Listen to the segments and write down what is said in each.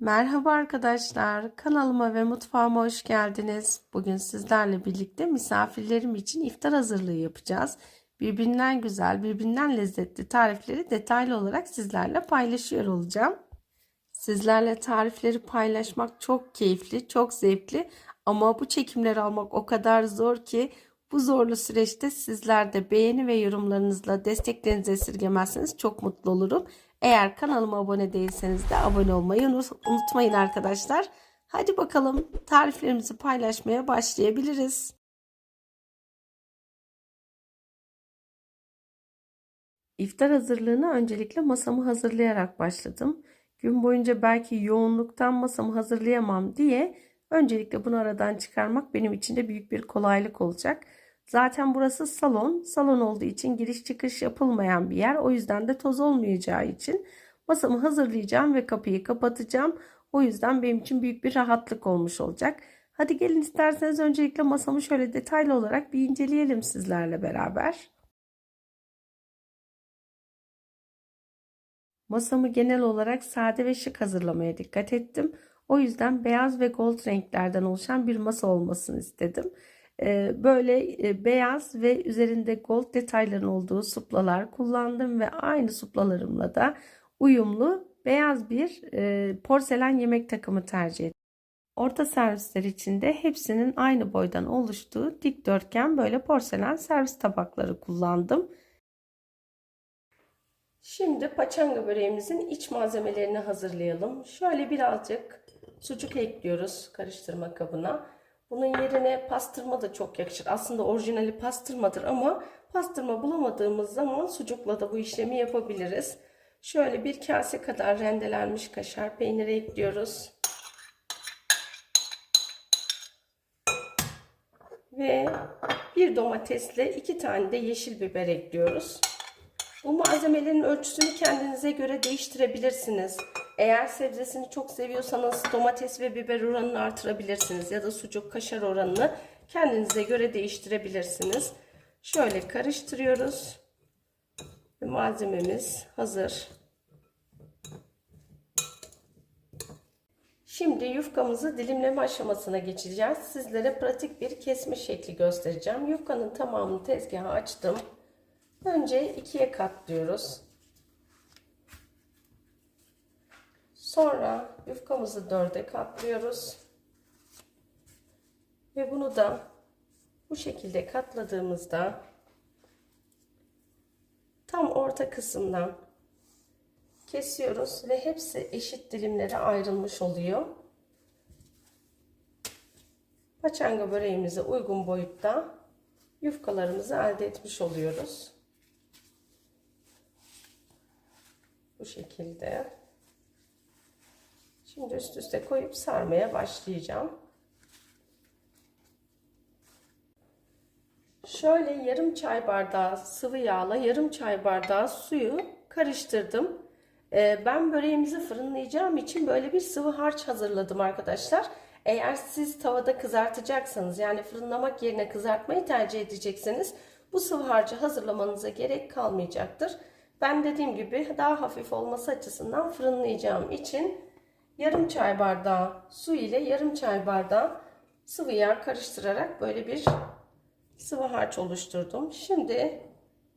Merhaba arkadaşlar, kanalıma ve mutfağıma hoş geldiniz. Bugün sizlerle birlikte misafirlerim için iftar hazırlığı yapacağız. Birbirinden güzel, birbirinden lezzetli tarifleri detaylı olarak sizlerle paylaşıyor olacağım. Sizlerle tarifleri paylaşmak çok keyifli, çok zevkli ama bu çekimleri almak o kadar zor ki bu zorlu süreçte sizler de beğeni ve yorumlarınızla desteklerinizi esirgemezseniz çok mutlu olurum. Eğer kanalıma abone değilseniz de abone olmayı unutmayın arkadaşlar. Hadi bakalım tariflerimizi paylaşmaya başlayabiliriz. İftar hazırlığına öncelikle masamı hazırlayarak başladım. Gün boyunca belki yoğunluktan masamı hazırlayamam diye öncelikle bunu aradan çıkarmak benim için de büyük bir kolaylık olacak. Zaten burası salon. Salon olduğu için giriş çıkış yapılmayan bir yer. O yüzden de toz olmayacağı için masamı hazırlayacağım ve kapıyı kapatacağım. O yüzden benim için büyük bir rahatlık olmuş olacak. Hadi gelin isterseniz öncelikle masamı şöyle detaylı olarak bir inceleyelim sizlerle beraber. Masamı genel olarak sade ve şık hazırlamaya dikkat ettim. O yüzden beyaz ve gold renklerden oluşan bir masa olmasını istedim. Böyle beyaz ve üzerinde gold detayların olduğu suplalar kullandım ve aynı suplalarımla da uyumlu beyaz bir porselen yemek takımı tercih ettim. Orta servisler içinde hepsinin aynı boydan oluştuğu dikdörtgen böyle porselen servis tabakları kullandım. Şimdi paçanga böreğimizin iç malzemelerini hazırlayalım. Şöyle birazcık sucuk ekliyoruz karıştırma kabına. Bunun yerine pastırma da çok yakışır. Aslında orijinali pastırmadır ama pastırma bulamadığımız zaman sucukla da bu işlemi yapabiliriz. Şöyle bir kase kadar rendelenmiş kaşar peyniri ekliyoruz. Ve bir domatesle iki tane de yeşil biber ekliyoruz. Bu malzemelerin ölçüsünü kendinize göre değiştirebilirsiniz. Eğer sebzesini çok seviyorsanız domates ve biber oranını artırabilirsiniz. Ya da sucuk kaşar oranını kendinize göre değiştirebilirsiniz. Şöyle karıştırıyoruz. Malzememiz hazır. Şimdi yufkamızı dilimleme aşamasına geçeceğiz. Sizlere pratik bir kesme şekli göstereceğim. Yufkanın tamamını tezgaha açtım. Önce ikiye katlıyoruz. Sonra yufkamızı dörde katlıyoruz. Ve bunu da bu şekilde katladığımızda tam orta kısımdan kesiyoruz ve hepsi eşit dilimlere ayrılmış oluyor. Paçanga böreğimize uygun boyutta yufkalarımızı elde etmiş oluyoruz. Bu şekilde. Şimdi üst üste koyup sarmaya başlayacağım. Şöyle yarım çay bardağı sıvı yağla yarım çay bardağı suyu karıştırdım. Ee, ben böreğimizi fırınlayacağım için böyle bir sıvı harç hazırladım arkadaşlar. Eğer siz tavada kızartacaksanız yani fırınlamak yerine kızartmayı tercih edecekseniz bu sıvı harcı hazırlamanıza gerek kalmayacaktır. Ben dediğim gibi daha hafif olması açısından fırınlayacağım için yarım çay bardağı su ile yarım çay bardağı sıvı yağ karıştırarak böyle bir sıvı harç oluşturdum. Şimdi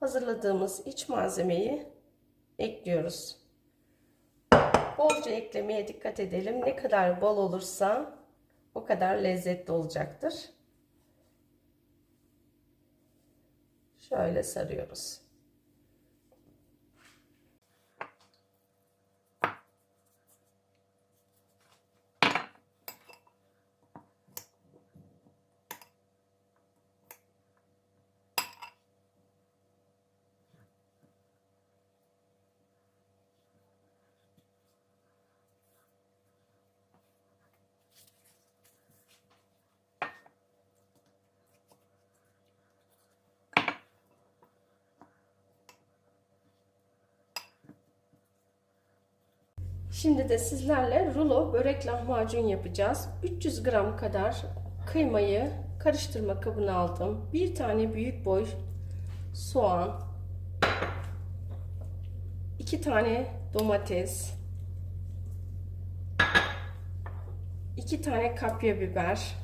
hazırladığımız iç malzemeyi ekliyoruz. Bolca eklemeye dikkat edelim. Ne kadar bol olursa o kadar lezzetli olacaktır. Şöyle sarıyoruz. Şimdi de sizlerle rulo börek lahmacun yapacağız. 300 gram kadar kıymayı karıştırma kabına aldım. Bir tane büyük boy soğan, iki tane domates, 2 tane kapya biber,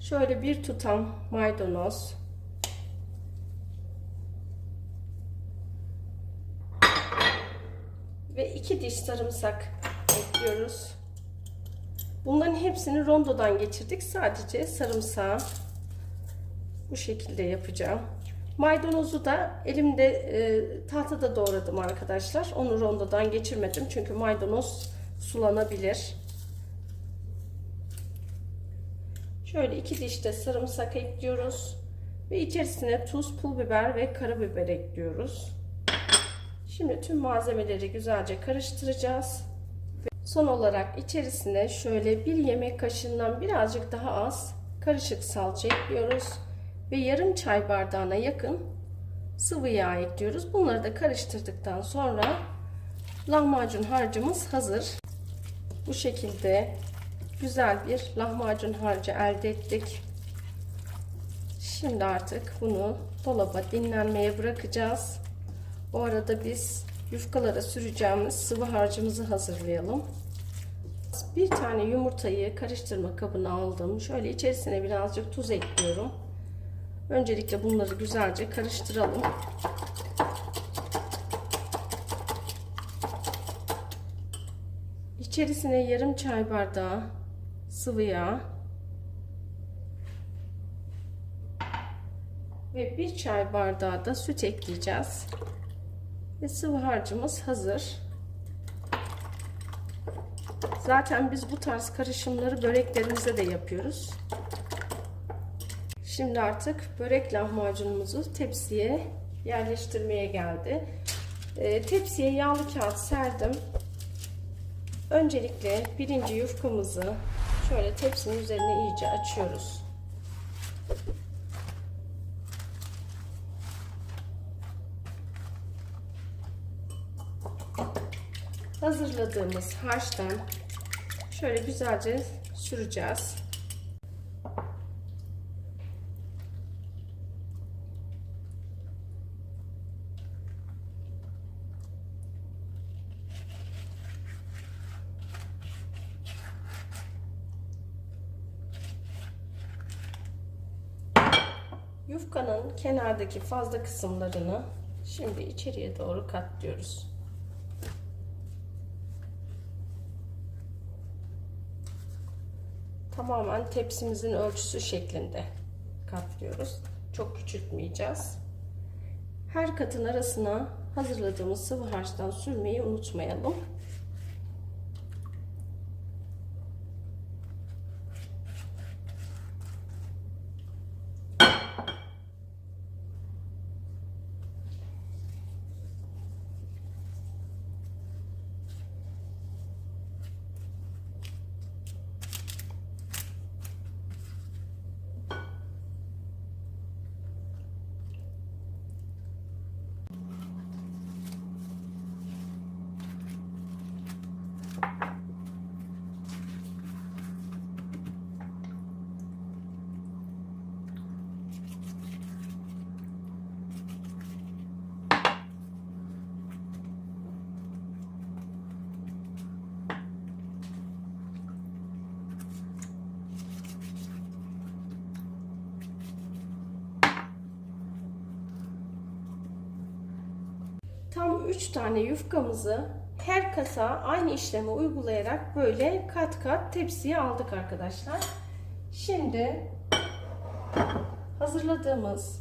şöyle bir tutam maydanoz, ve 2 diş sarımsak ekliyoruz. Bunların hepsini rondodan geçirdik. Sadece sarımsağı bu şekilde yapacağım. Maydanozu da elimde e, tahtada doğradım arkadaşlar. Onu rondodan geçirmedim. Çünkü maydanoz sulanabilir. Şöyle iki diş de sarımsak ekliyoruz. Ve içerisine tuz, pul biber ve karabiber ekliyoruz. Şimdi tüm malzemeleri güzelce karıştıracağız. Son olarak içerisine şöyle bir yemek kaşığından birazcık daha az karışık salça ekliyoruz ve yarım çay bardağına yakın sıvı yağ ekliyoruz. Bunları da karıştırdıktan sonra lahmacun harcımız hazır. Bu şekilde güzel bir lahmacun harcı elde ettik. Şimdi artık bunu dolaba dinlenmeye bırakacağız. O arada biz yufkalara süreceğimiz sıvı harcımızı hazırlayalım. Bir tane yumurtayı karıştırma kabına aldım. Şöyle içerisine birazcık tuz ekliyorum. Öncelikle bunları güzelce karıştıralım. İçerisine yarım çay bardağı sıvı yağ ve bir çay bardağı da süt ekleyeceğiz. Ve sıvı harcımız hazır. Zaten biz bu tarz karışımları böreklerimize de yapıyoruz. Şimdi artık börek lahmacunumuzu tepsiye yerleştirmeye geldi. E, tepsiye yağlı kağıt serdim. Öncelikle birinci yufkamızı şöyle tepsinin üzerine iyice açıyoruz. Hazırladığımız harçtan şöyle güzelce süreceğiz. Yufkanın kenardaki fazla kısımlarını şimdi içeriye doğru katlıyoruz. Tamamen tepsimizin ölçüsü şeklinde katlıyoruz. Çok küçültmeyeceğiz. Her katın arasına hazırladığımız sıvı harçtan sürmeyi unutmayalım. Tam 3 tane yufkamızı her kasa aynı işlemi uygulayarak böyle kat kat tepsiye aldık arkadaşlar. Şimdi hazırladığımız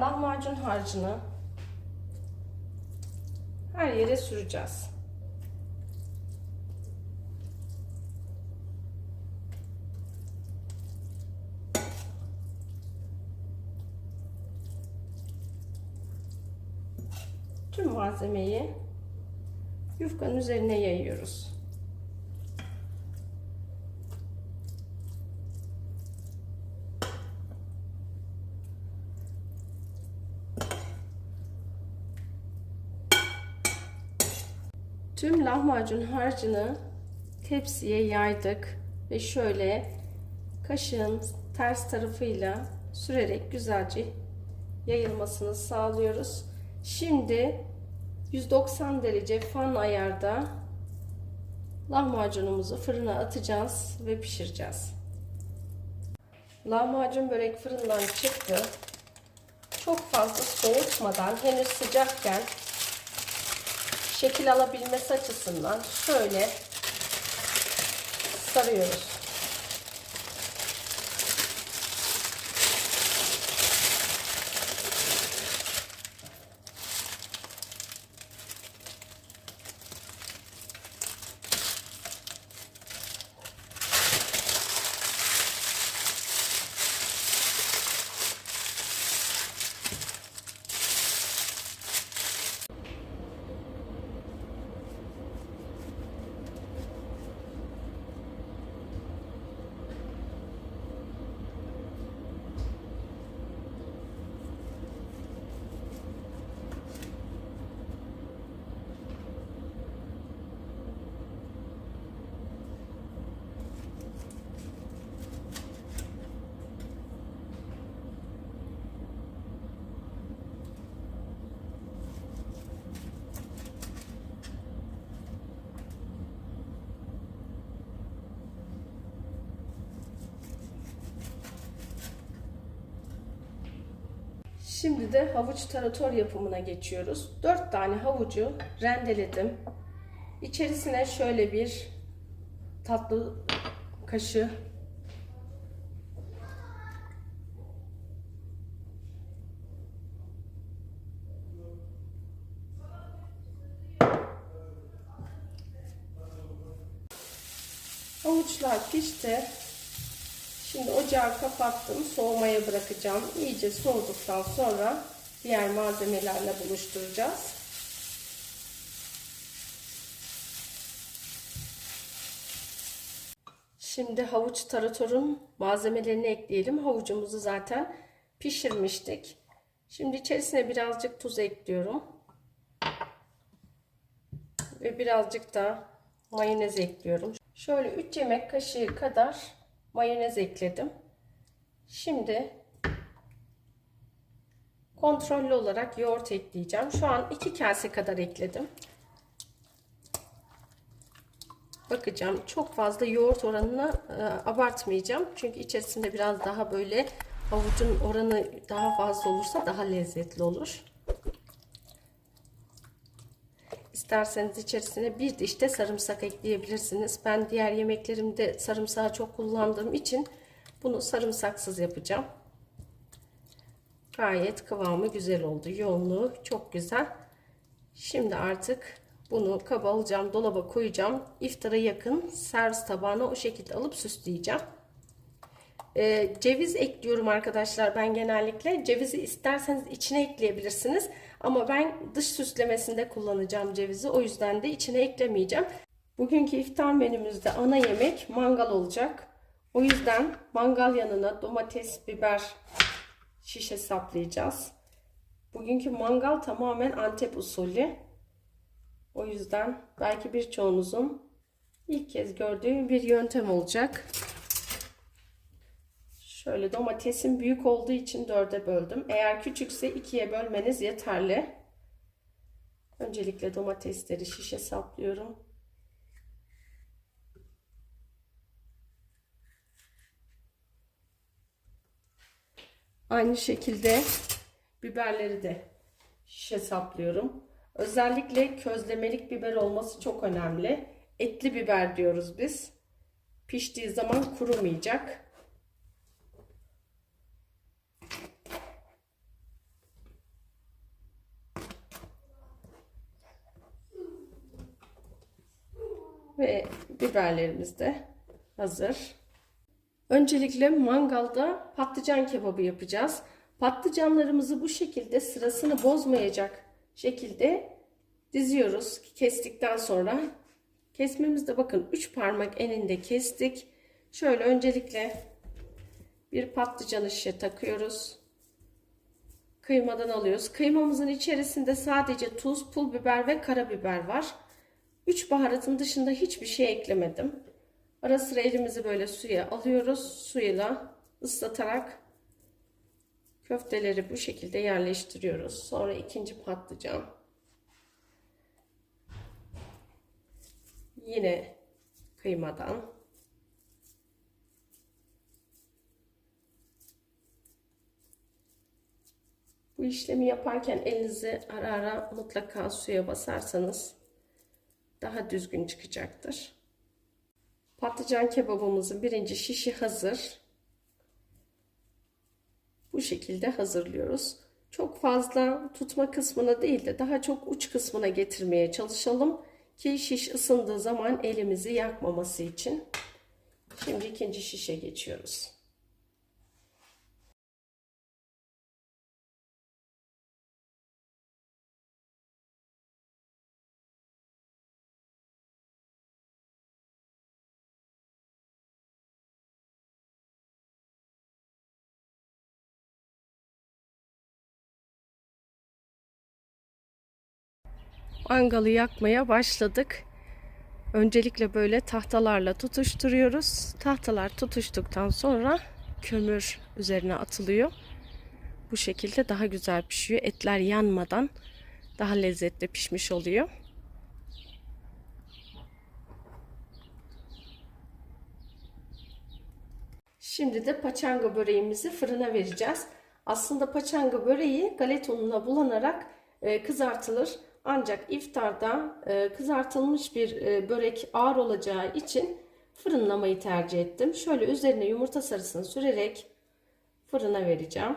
lahmacun harcını her yere süreceğiz. Tüm malzemeyi yufkanın üzerine yayıyoruz. Tüm lahmacun harcını tepsiye yaydık ve şöyle kaşığın ters tarafıyla sürerek güzelce yayılmasını sağlıyoruz. Şimdi 190 derece fan ayarda lahmacunumuzu fırına atacağız ve pişireceğiz. Lahmacun börek fırından çıktı. Çok fazla soğutmadan henüz sıcakken şekil alabilmesi açısından şöyle sarıyoruz. Şimdi de havuç tarator yapımına geçiyoruz. 4 tane havucu rendeledim. İçerisine şöyle bir tatlı kaşığı Havuçlar pişti. Şimdi ocağı kapattım. Soğumaya bırakacağım. İyice soğuduktan sonra diğer malzemelerle buluşturacağız. Şimdi havuç taratorun malzemelerini ekleyelim. Havucumuzu zaten pişirmiştik. Şimdi içerisine birazcık tuz ekliyorum. Ve birazcık da mayonez ekliyorum. Şöyle 3 yemek kaşığı kadar mayonez ekledim. Şimdi kontrollü olarak yoğurt ekleyeceğim. Şu an 2 kase kadar ekledim. Bakacağım. Çok fazla yoğurt oranını e, abartmayacağım. Çünkü içerisinde biraz daha böyle havucun oranı daha fazla olursa daha lezzetli olur. İsterseniz içerisine bir diş de sarımsak ekleyebilirsiniz. Ben diğer yemeklerimde sarımsağı çok kullandığım için bunu sarımsaksız yapacağım. Gayet kıvamı güzel oldu. Yoğunluğu çok güzel. Şimdi artık bunu kaba alacağım, dolaba koyacağım. İftara yakın servis tabağına o şekilde alıp süsleyeceğim. Ee, ceviz ekliyorum arkadaşlar ben genellikle. Cevizi isterseniz içine ekleyebilirsiniz. Ama ben dış süslemesinde kullanacağım cevizi. O yüzden de içine eklemeyeceğim. Bugünkü iftar menümüzde ana yemek mangal olacak. O yüzden mangal yanına domates, biber şişe saplayacağız. Bugünkü mangal tamamen Antep usulü. O yüzden belki birçoğunuzun ilk kez gördüğü bir yöntem olacak. Şöyle domatesin büyük olduğu için dörde böldüm. Eğer küçükse ikiye bölmeniz yeterli. Öncelikle domatesleri şişe saplıyorum. Aynı şekilde biberleri de şişe saplıyorum. Özellikle közlemelik biber olması çok önemli. Etli biber diyoruz biz. Piştiği zaman kurumayacak. Ve biberlerimiz de hazır. Öncelikle mangalda patlıcan kebabı yapacağız. Patlıcanlarımızı bu şekilde sırasını bozmayacak şekilde diziyoruz. Kestikten sonra kesmemizde bakın 3 parmak eninde kestik. Şöyle öncelikle bir patlıcan şişe takıyoruz. Kıymadan alıyoruz. Kıymamızın içerisinde sadece tuz, pul biber ve karabiber var. 3 baharatın dışında hiçbir şey eklemedim. Ara sıra elimizi böyle suya alıyoruz. Suyla ıslatarak köfteleri bu şekilde yerleştiriyoruz. Sonra ikinci patlıcan. Yine kıymadan. Bu işlemi yaparken elinizi ara ara mutlaka suya basarsanız daha düzgün çıkacaktır. Patlıcan kebabımızın birinci şişi hazır. Bu şekilde hazırlıyoruz. Çok fazla tutma kısmına değil de daha çok uç kısmına getirmeye çalışalım ki şiş ısındığı zaman elimizi yakmaması için. Şimdi ikinci şişe geçiyoruz. Mangalı yakmaya başladık. Öncelikle böyle tahtalarla tutuşturuyoruz. Tahtalar tutuştuktan sonra kömür üzerine atılıyor. Bu şekilde daha güzel pişiyor. Etler yanmadan daha lezzetli pişmiş oluyor. Şimdi de paçanga böreğimizi fırına vereceğiz. Aslında paçanga böreği galeta ununa bulanarak e, kızartılır. Ancak iftarda e, kızartılmış bir e, börek ağır olacağı için fırınlamayı tercih ettim. Şöyle üzerine yumurta sarısını sürerek fırına vereceğim.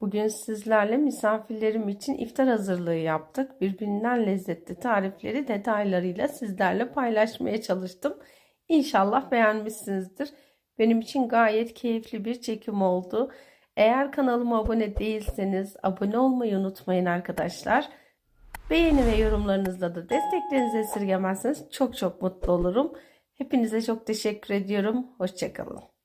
Bugün sizlerle misafirlerim için iftar hazırlığı yaptık. Birbirinden lezzetli tarifleri detaylarıyla sizlerle paylaşmaya çalıştım. İnşallah beğenmişsinizdir. Benim için gayet keyifli bir çekim oldu. Eğer kanalıma abone değilseniz abone olmayı unutmayın arkadaşlar. Beğeni ve yorumlarınızla da desteklerinizi esirgemezseniz çok çok mutlu olurum. Hepinize çok teşekkür ediyorum. Hoşçakalın.